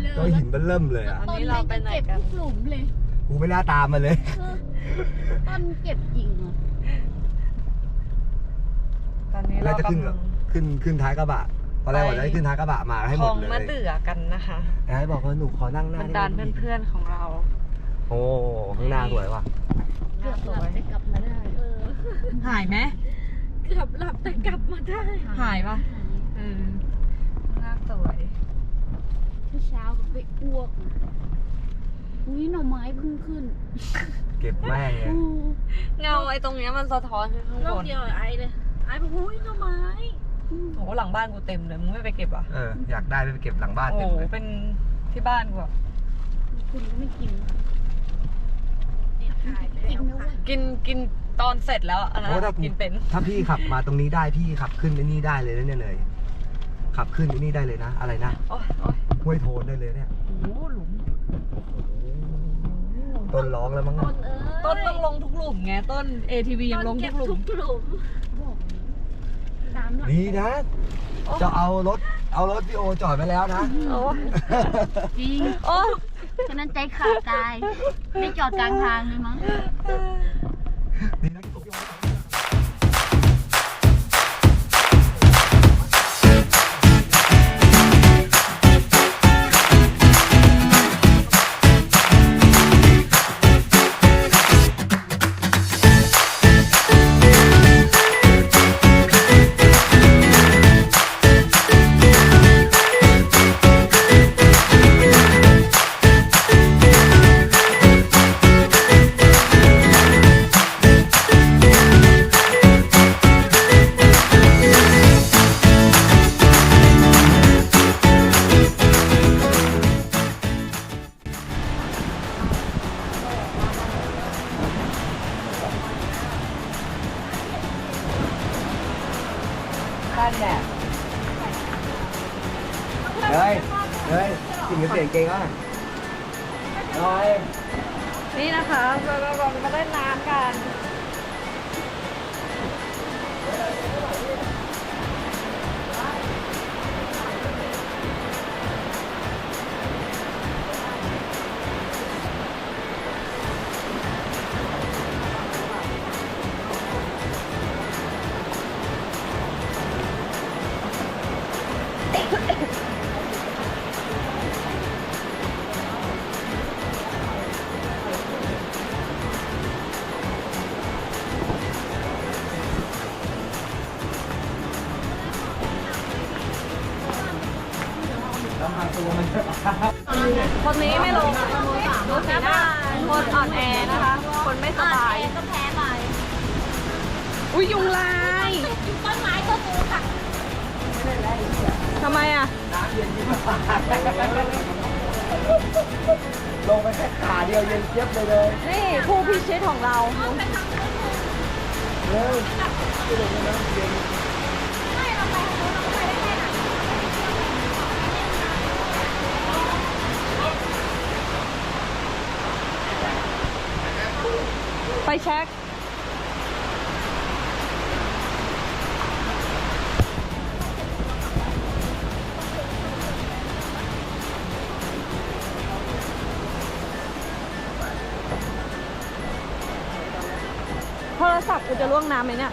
เบลอก้อนหินเบิ่มเลยอะต้นแม่งก็เก็บทุกหลุมเลยกูไม่น่าตามมาเลยเออต้นเก็บจริงอะตอนนี้แล้เราวจะขึ้นกำลังขึ้นขึ้นท้ายกระบะตอนแรกว่าจะให้ขึ้นท้ายกระบะมาให้คหลมอดงเลยมะเดื่อกันนะคะไอ้บอกว่าหนูขอนั่งหน้าบรรดาลเพื่อนๆของเราโอ้ข้างหน้าสวยว่ะเกือบหลับแต่กลับมาได้เออหายไหมเกือบหลับแต่กลับมาได้หายปะเออหน้าสวย เมื่อเช้าก็ไปอ้วกอะอุ้ยหน่อไม้เพิ่งขึ้นเก็บแม่งไงอู้เงาไอ้ตรงเนี้ยมันสะท้อนขึ้นข้างรบอบนเดียวไอ้เลย ไอ้บอกอุ้ยหน่อไม้อืมโอ้โหหลังบ้านกูเต็มเลยมึงไม่ไปเก็บอะเอออยากได้ไปเก็บหลังบ้านโอ้เต็มโหเลยเป็นที่บ้านกูอะคุณก็ไม่กินเนี่ยถ่ายไปแล้วค่ะกินกินตอนเสร็จแล้วอะอันนั้นโอ้ถ้าอะกินเป็น ถ้าพี่ขับมาตรงนี้ได้พี่ขับขึ้นไอ้นี่ได้เลยนะเนี่ยเลยขับขึ้นไอ้นี่ได้เลยนะ อะไรนะโอ้ยโอ้ย ห้วยโทนได้เลยเนี่ย โอ้โหหลุมต้นร้องแล้วมั้งต้อะนเอ้ยต้นต้องลงทุกหลุมไงต้น ATV ยังลงทุกหลุม ต้นเก็บทุกหลุมบอกตามหลังดีนะโอ้จะเอารถ เอารถพี่โอจอดไว้แล้วนะ โอ้ยจริงโอ้ยฉะนั้นใจขาดตาย ไม่จอดกลางทางเลยมั้งดีนะ เฮ้ยเฮ้ยกินกับเสียงเก่งอะน้อยนี่นะคะเราเรามาเล่นน้ำกัน คนนี้ไม่ลงดูสีหน้าคนอ่อนแอนะคะ คนไม่สบายก็แพ้ไปอุ้ยยุงลายต้นไม้ต้นนู้นค่ะทำไมอะลงไปแค่ขาเดียวเย็นเจี๊ยบเลยเลย นี่ผู้พิชิตของเราเร็วไป แช็กโทรศัพท์กูจะล่วงน้ำไหมเนี่ย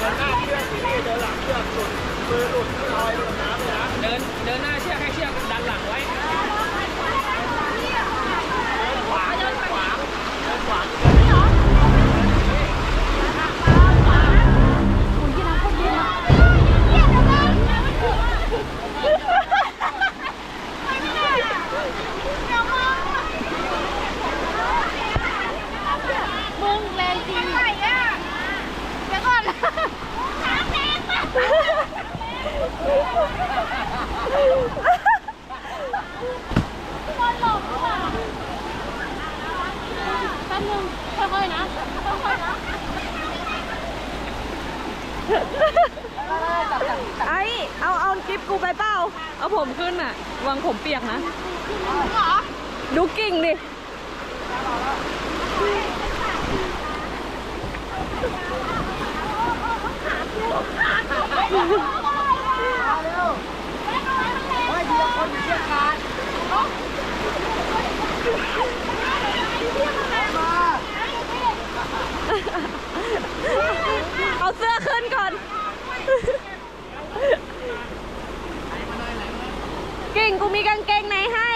เดินหน้าเชือกที่เดินหลังเชือกสุดมือหลุดลอยลงน้ำเลยนะ เดินเดินหน้าเชือกให้เชือกดันหลังไว้าเดินขวาเดินขวา มึงแรงจริงไหนอะเดี๋ยวก่อนขาแตกปะคนหลงหรือเปล่าแป๊บนึงค่อยๆนะค่อยๆนะ ไอ้ เอาเอาคลิปกูไปเปล่า เอาผมขึ้นอะ วางผมเปียกนะ ดูกิ่งดิ เอาเสื้อขึ้นก่อน กิ่งกูมีกางเกงในให้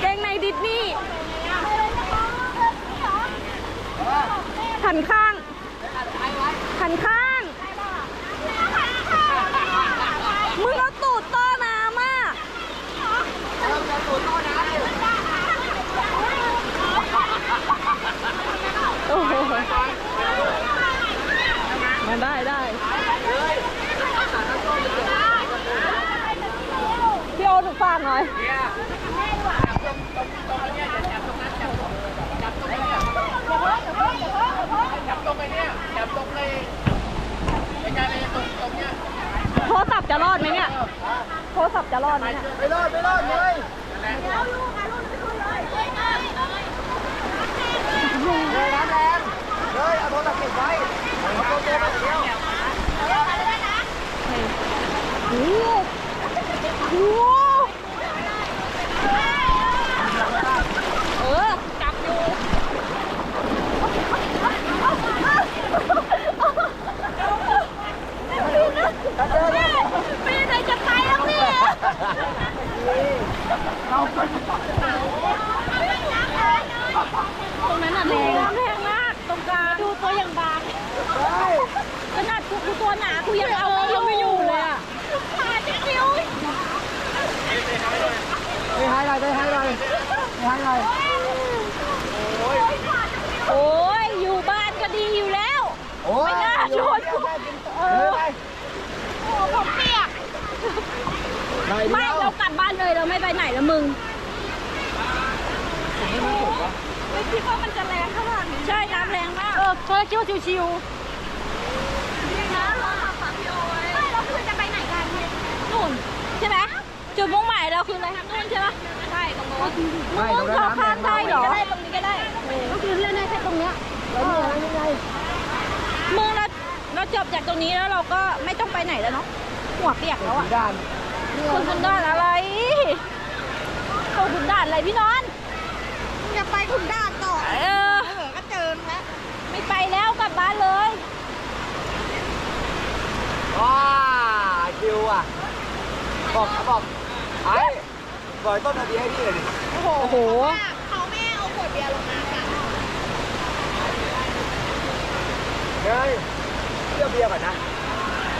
เกงในดิสนีย์หันข้าง หันข้าง มึงเอาตูดต้อน้ำอะโอ้โหมาได้ได้ พี่โอ๊ตหนูฝากหน่อย จับตรงไปเนี่ยจับตรงเลยไม่ใช่เลยตรง ตรงเนี้ยโทรศัพท์จะรอดไหมเนี่ย โทรศัพท์จะรอดไหมเนี่ยไม่รอดไม่รอดเลยเลยน้ำแรงเลยเอาโทรศัพท์เก็บไว้เอาตัวเก็บไว้เดียว โอ้โหเออ จับอยู่ ไม่ได้จะตายแล้วพี่ ตรงนั้นอะแรงแรงมากตรงกลาง ดูตัวอย่างบาง ขนาดกูกูตัวหนากูยังเอายังไม่อยู่เลยอะ ขาจะคิ้ว ไปหายหน่อยไปหายหน่อยไปหายหน่อย โอ้ย อยู่บ้านก็ดีอยู่แล้ว โอ้ย ไม่น่าชนกู เออ โอ้ผมเปียก ไป ไม่เรากลับบ้านเลยเราไม่ไปไหนแล้วมึง ไม่คิดว่ามันจะแรงขนาดนี้ ใช่ น้ำแรากเออเธอคิดว่าชิวๆนะรอค่ะพี่โอ้ยไม่เราคือจะไปไหนกันนู่นใช่ไหมจุดมุ่งหมายเราคืออะไรครับนู่นใช่ปะใช่ตรงโน้นไม่ตรงนั้นเราน้ำแรข้ามงได้เหรอมากตรงนี้ก็ได้ก็คือเล่นได้แค่ตรงเนี้ยแล้วนี่อะไรนี่ไงมึงเราเราจบจากตรงนี้แล้วเราก็ไม่ต้องไปไหนแล้วเนาะหัวเปียกแล้วอะ ด้านคุณคุณด่านอะไรคุณด่านอะไรพี่นอน จะไปขุนด่านต่อ เออ เออก็เจอแล้ว ไม่ไป แล้วกลับบ้านเลยว้าคิวอะ บอกบอกไอ้บอกต้นนาทีให้พี่เลยดิโอ้โหโอ้โหเขาไม่เอาขวดเบียร์ลงมากันเฮ้ยเที่ยวเบียร์ก่อนนะ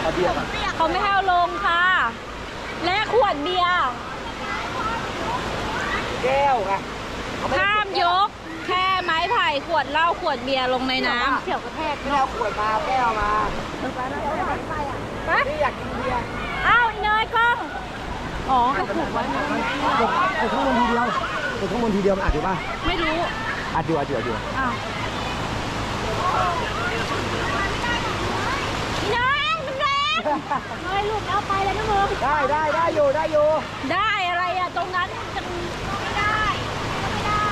เอาเบียร์ก่อนเขาไม่ให้เอาลงค่ะ และขวดเบียร์แก้วไงเขไได้ห้ามยกแค่ไม้ไผ่ ขวดเหล้าขวดเบียร์ลงในน้ำเขี่ยวกระแทกไม่ได้เอาขวดมาเอาแก้วมาไปพี่อยากกินเบียร์อ้าวอีเนยกล้องอ๋อก็ผูกไว้กดกดข้างบนทีเดียวกดข้างบนทีเดียวมันอัดอยู่ป่ะไม่รู้อัดอยู่อัดอยู่อัดอยู่อ้าวอีเนยมันแรงเฮ้ยลูกเอาไปแล้วนะมึงได้ได้ได้อยู่ได้อยู่ได้อะไรอะตรงนั้นจะ ไม่ได้ไม่ได้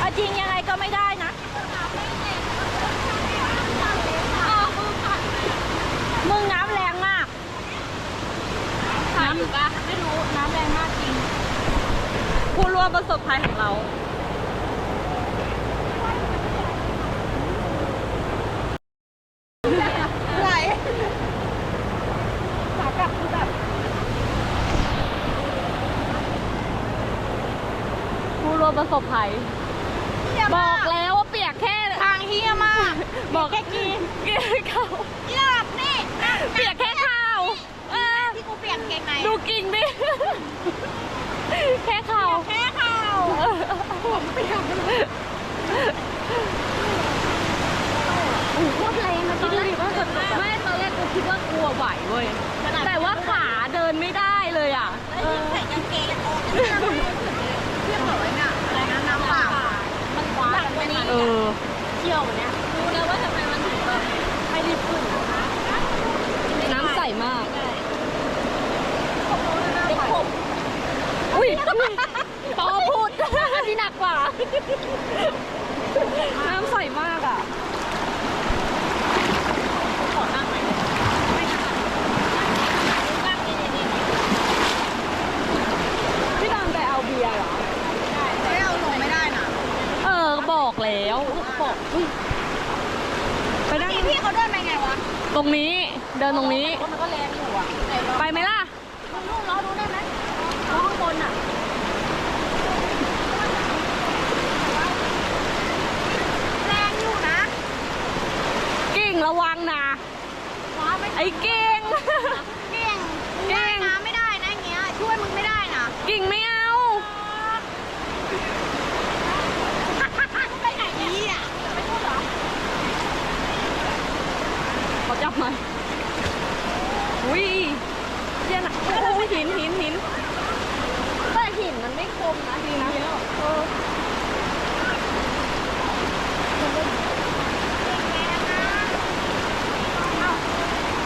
เอาจริงยัง ไงก็ไม่ได้นะมึงน้ำแรงมากน้ำอยู่ปะไม่รู้น้ำแรงมากจริงผู้ร่วมประสบภัยของเรา ไหล ประสบภัย บอกแล้วว่าเปียกแค่ ทางเฮียมาก บอกแค่กีกีเขา เลือกนี่ เปียกแค่เท้าเออ ที่กูเปียกเกงใน ดูกิ่งดิ แค่เข่า แค่เข่า ผมเปียกโอ้โหโคตรแรงนะตอนแรกว่าไม่ตอนแรกกู คิดว่ากลัวไหวเว้ย แต่ว่าขาเดินไม่ได้เลยอะแล้วยิ่งใส่กางเกงโอ้ยเทียบกับไอ้เนี่ยอะไรนะน้ำเปล่ามันคว้ากันไม่ดีเออเที่ยวเนี้ยรู้แล้วว่าทำไมมันถึงแบบไม่รีบขึ้นน้ำใสมากเด็กผมอุ้ยปอพูดอันนี้หนักกว่า น้ำใสมากอะ ขอนั่งหน่อยไม่ถนัดนั่งนี่นี่นี่ พี่ตามไปเอาเบียร์เหรอ ไม่เอาลงไม่ได้นะ เออ บอกแล้วบ อกอุ๊ยไปนั่งพี่พี่เขาเดินไปไงวะตรงนี้เดินตรงนี้ มันก็แรงอยู่อะไหนลองไปไหมล่ะลูกล้อดูได้ไหมล้อข้างบนอะแรงอยู่นะกิ่งระวังนะว้าไม่ไอ้กิ่ง เก่งเก่งว่ายน้ำไม่ได้นะอย่างเงี้ยช่วยมึงไม่ได้นะกิ่งไม่เอา ไปไหนเนี่ยไม่พูดเหรอ เขาจับมาอุ้ยเจ๊ยนะโอ้ย หินหินหินแต่หินมันไม่คมนะดีนะเออ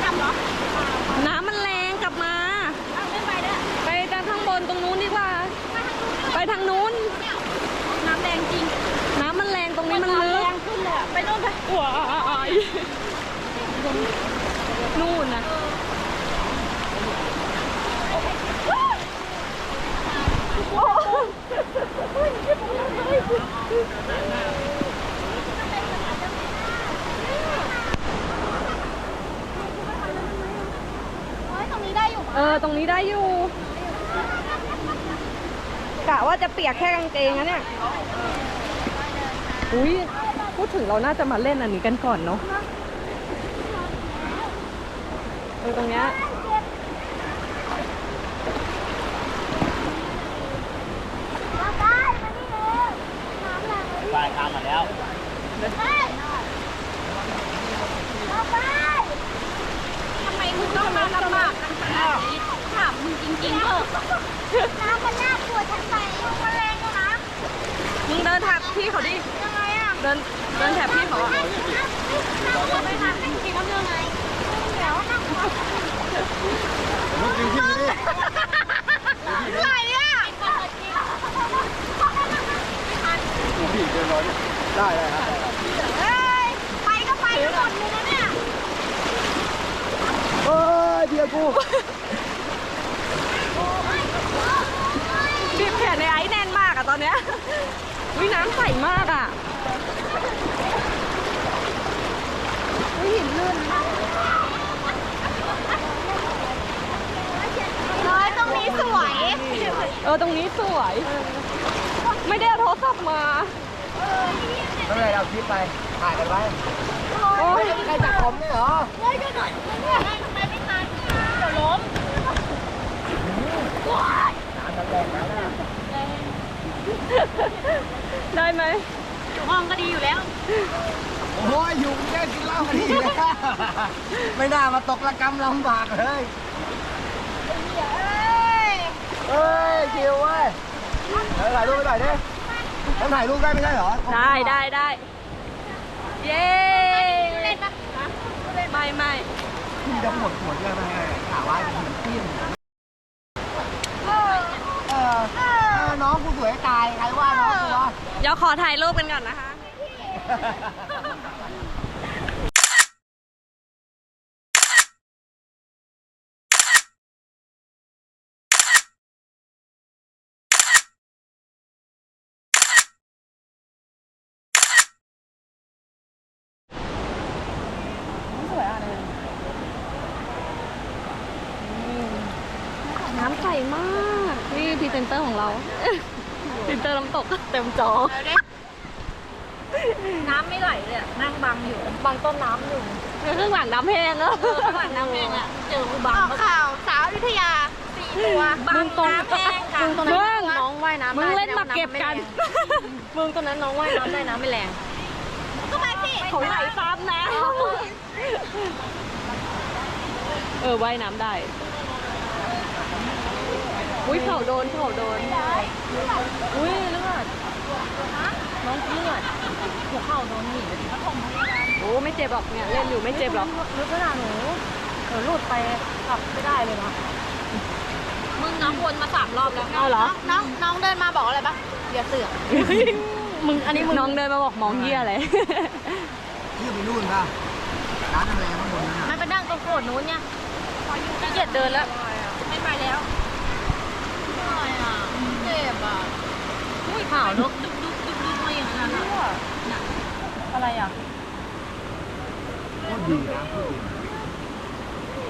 จำเหรอ น้ำมันแรงกลับมา เอาไม่ไปด้วย ไปทางข้างบนตรงนู้นดีกว่า ไปทางนู้น น้ำแดงจริง น้ำมันแรงตรงนี้มันลึก แรงขึ้นเลยอะไปโน่นไป ว้ายนู่นนะ เฮ้ยตรงนี้ได้อยู่ เออ ตรงนี้ได้อยู่ กะว่าจะเปียกแค่กางเกงนะเนี่ย อุ้ยพูดถึงเราน่าจะมาเล่นอันนี้กันก่อนเนาะเออตรงเนี้ยมาได้มานี่เลยน้ำแรงเลยไปตามมาแล้วเฮ้ยมาไปทำไมมึงต้องมาลำบากกันขนาดนี้ ถามมึงจริงๆเถอะน้ำมันน่ากลัวทั้งไปมันแรงอยู่นะมึงเดินแถบพี่เขาดิ ยังไงอะเดินเดินแถบพี่เขาอะเราไปทำเป็นกินน้ำยังไงเดี๋ยวนั่งลูกจริงที่นี่ไหลอะกูผีเดินร้อนได้ได้ครับเฮ้ยไปก็ไปกันหมดเลยนะเนี่ยเฮ้ยเบียร์กู บีบแขนในไอ้แน่นมากอะตอนเนี้ย วิน้ำใสมากอะร้อยตรงนี้สวย เออตรงนี้สวย ไม่ได้เอาโทรศัพท์มา ไม่เป็นไรเราคลิปไป ถ่ายกันไว้โอ้ยใครจับผมเนี่ยเหรอเฮ้ยเดี๋ยวหน่อยเนี่ยทำไมไม่ทันเดี๋ยวล้มว้ายน้ำแรงนะน่ะ ได้ไหมอยู่ห้องก็ดีอยู่แล้ว โอ้ยอยู่แค่กินเหล้ากันดีเลยไม่น่ามาตกระกำลำบากเลยเอ้ยเฮ้ยคิวเว้ยเดี๋ยวถ่ายรูปไปหน่อยดิแล้วถ่ายรูปได้ไม่ได้เหรอได้ได้ได้เย้เล่นปะไม่ไม่ พี่จะหมดหมดเลยไหมถามว่าเหมือนจิ้ม เออ เออเออน้องกูสวยตาย ใครว่าน้องกูวะ เดี๋ยวขอถ่ายรูปกันก่อนนะคะน้ำใสมาก นี่พรีเซนเตอร์ของเรา ฟิลเตอร์น้ำตกเต็มจอน้ำไม่ไหลเลยอะนั่งบังอยู่บางต้นน้ำอยู่ข้างหลังน้ำแห้งแล้วข้างหลังน้ำแห้งอะเจอกูบังออกข่าวสาวอยุธยาสี่ตัวบังมึงตรงน้ำแห้งค่ะมึงตรงนั้นน้องว่ายน้ำมึงเล่นมาเก็บกัน มึงตรงนั้นน้องว่ายน้ำได้น้ำไม่แรง ก็ไปสิเขาไหลตามน้ำเออว่ายน้ำได้ อุ้ยเข่าโดนเข่าโดน อุ้ยเลือดน้องเลือดหัวเข่าโดนหนีโอ้ไม่เจ็บหรอกเนี่ยเล่นอยู่ไม่เจ็บหรอกลึกขนาดหนูเออหลุดไปขับไม่ได้เลยนะมึงน้องวนมาสามรอบแล้วเอาเหรอ น้องน้องเดินมาบอกอะไรปะอย่าเสือก มึงอันนี้มึงน้องเดินมาบอกมองเหี้ยอะไรที่ไปนู่นป่ะร้านอะไรข้างบนนั้นมัอะนไปนั่งตรงโขดนู้นเนี่ยขี้เกียจเดินแล้ว ไม่ไปแล้วอะไรอะเจ็ บอะอุ้ยข่าวดุกดุกดุกดุกดุกมาอย่างนั้นอะอะไรอะโคตรดีนะโคตรดี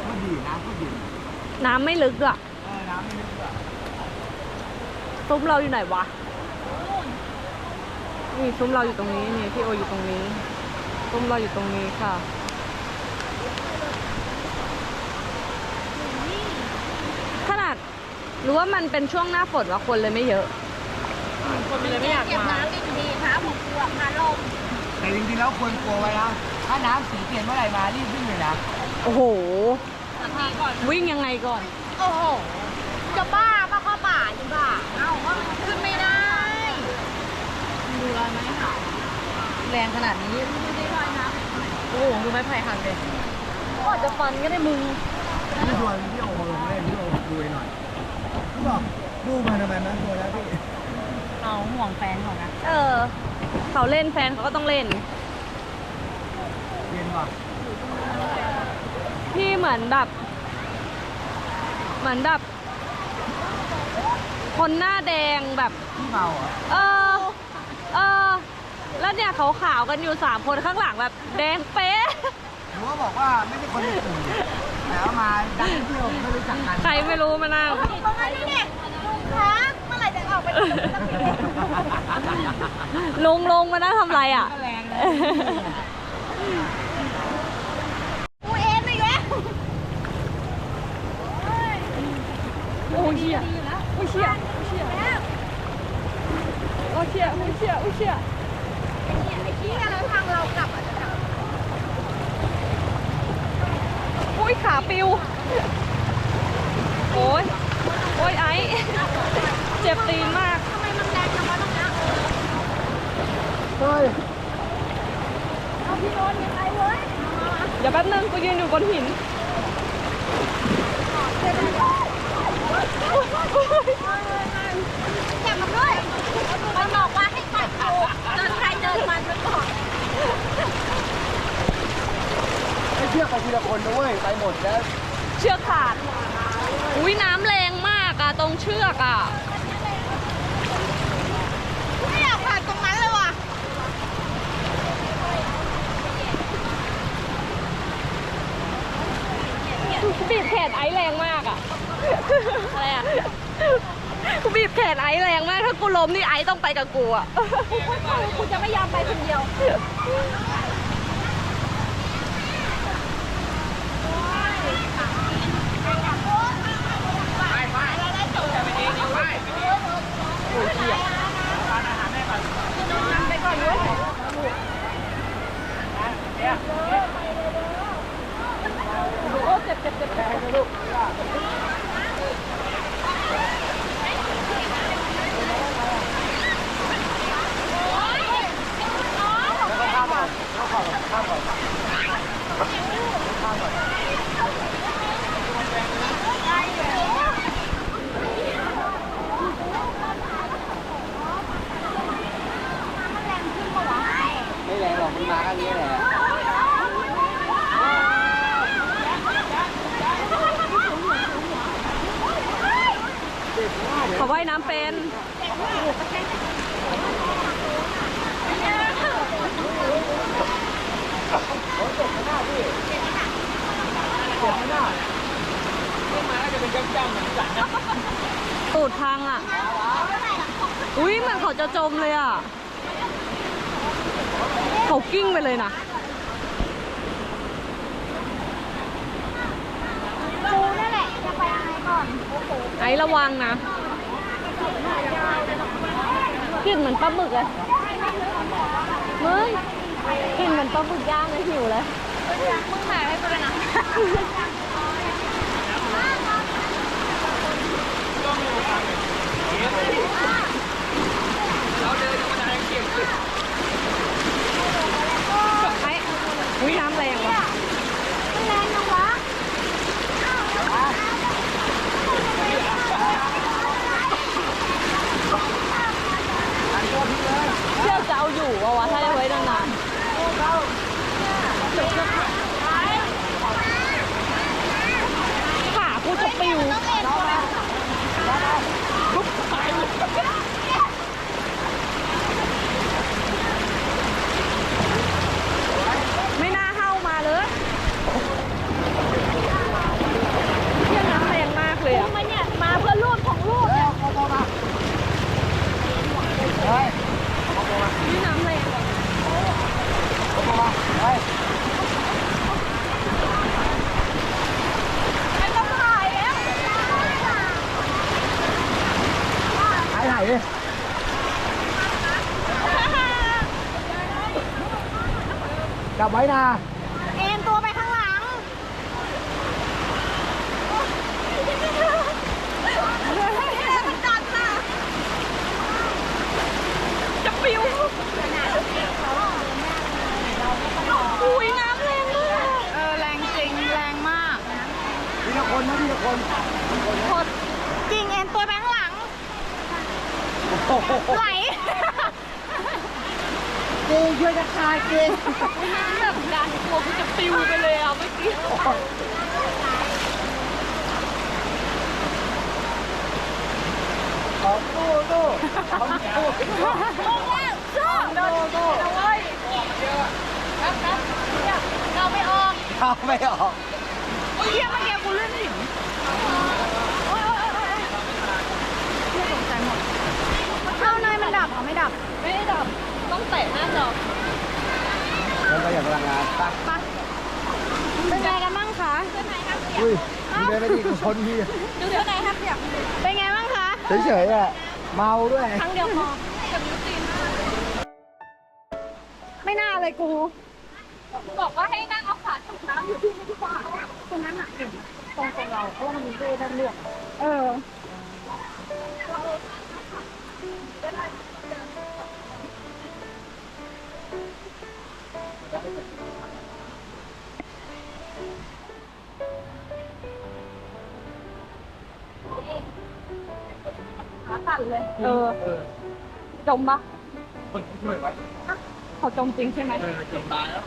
โคตรดีนะโคตรดีน้ำไม่ลึกอะ เออน้ำไม่ลึกอะซุ้มเราอยู่ไหนวะ นี่ซุ้มเราอยู่ตรงนี้นี่พี่โออยู่ตรงนี้ ซุ้มเราอยู่ตรงนี้ค่ะ ขนาด รู้ว่ามันเป็นช่วงหน้าฝนว่าคนเลยไม่เยอะ คนเลยไม่อยากเก็บมาน้ำดีๆนะผมกลัวพาลมแต่จริงๆแล้วควรกลัวไว้นะถ้าน้ำสีเปลี่ยนเมื่อไหร่มารีบวิ่งเลยนะโอ้โห สักทีก่อน วิ่งยังไงก่อน โอ้โห จะบ้าปะเข้าป่าจริงป่ะเอ้าก็ขึ้นไม่ได้ดูรอยไหมคะแรงขนาดนี้ดูดิรอยน้ำโอ้โหดูไม้ไผ่หักเลยก็อาจจะฟันก็ได้มึง พี่ชวนพี่โอมาลงเล่นพี่โอดูหน่อยพี่ บอกดูมาทำไมมันตัวแล้วพี่เอาห่วงแฟนของนะ เออ เขาเล่นแฟนเขาก็ต้องเล่น เย็นป่ะพี่เหมือนแบบ เหมือนแบบ คนหน้าแดงแบบ พี่เมาเหรอเออ เออ แล้วเนี่ยขาวๆกันอยู่สามคนข้างหลังแบบ แดงเป๊ะหนูก็บอกว่าไม่ใช่คนในกลุ่ม แต่ว่ามาดังเที่ยวไม่รู้จักกันใครไม่รู้มานั่งประมาณนี้เนี่ยลุงคะเมื่อไหร่จะออกไปดูสักทีลุงลงมานั่งทำไรอะก็แรงเลย กูเอ็นไปแล้ว โอ้ยเชี่ยโอ้ยเชี่ยโอ้ยเชี่ยโอ้ยเชี่ยโอ้ยเชี่ย ไอ้ที่แล้วทางเรากลับอะจะกลับ โอ้ยขาปิว โอ้ยโอ้ยไอเจ็บตีนมาก ทำไมมันแรงจังวะตรงเนี้ย เฮ้ย เอาพี่โดนยังไงเว้ย เดี๋ยวแป๊บนึงกูยืนอยู่บนหิน จับมันด้วยมันบอกว่าให้ปัดกูเดินใครเดินมันไปก่อน ไม่เชื่อไปทีละคนนะเว้ยไปหมดแล้วเชือกขาด อุ้ยน้ำแรงมากอะตรงเชือกอะไม่อยากผ่านตรงนั้นเลยว่ะ บีบแขนไอซ์แรงมากอะอะไรอะกูบีบแขนไอซ์แรงมาก ถ้ากูล้มนี่ไอซ์ต้องไปกับกูอะกูจะไม่ยอมไปคนเดียว ไม่แรงหรอกมันมาแค่นี้แหละ เขาว่ายน้ำเป็น ตูดพังอะ อุ้ยเหมือนเขา จะจมเลยอะเขากิ้งไปเลยนะกูนั่นแหละจะไปยังไงก่อนไอ้ระวังนะกลิ่นเหมือนปลาหมึกเลยมึงกลิ่นเหมือนปลาหมึกย่างเลยหิวเลยมึงถ่ายให้กูเลยนะ ไอ้อุ้ยน้ำแรงว่ะ มันแรงจังวะ เชือกจะเอาอยู่วะวะถ้าจะไว้นานๆขากูจะปิว ไม่น่าเข้ามาเลยเที่ยน้ำแรงมากเลยอะ มันเนี่ย มาเพื่อรูปของรูป เฮ้ย นี่น้ำแรงว่ะ เอามาเฮ้ย ไม่ต้องถ่ายแล้ว ถ่ายถ่ายดิ จับไว้นะ เอ็นตัวไปข้างหลัง มันดันน่ะ จะปิวอุ้ยน้ำแรงมาก เออ แรงจริง แรงมาก ทีละคนนะทีละคน จริงเอ็นตัวไปข้างหลัง โอ้โห ไหล เก่งช่วยกันคายเกงแบบดันกลัวกูจะปิวไปเลยอะเมื่อกี้ขอสู้สู้ขอสู้โดนโดนเว้ยเราไม่ออกเข้าไม่ออกเฮียเมื่อกี้กูเลื่อนหินเอาเนยมันดับหรอไม่ดับ ไม่ได้ดับ ต้องแตะหน้าจอมันประหยัดพลังงานปะไปเป็นไงกันบ้างคะอุ้ยมีเดินไปดีกูชนพี่ดูเท่าไหนครับเปียกเป็นไงบ้างคะเฉยๆอะเมาด้วยครั้งเดียวพอไม่น่าเลยกู บอกว่าให้นั่งเอาขาจุ่มน้ำอยู่ที่นี่ดีกว่าตรงนั้นอะตรงตรงเราเพราะว่ามันมีเรื่องเลือกเออ ขาสั่นเลยเออจมปะคนช่วยไว้เขาจมจริงใช่ไหม เออจมตายแล้ว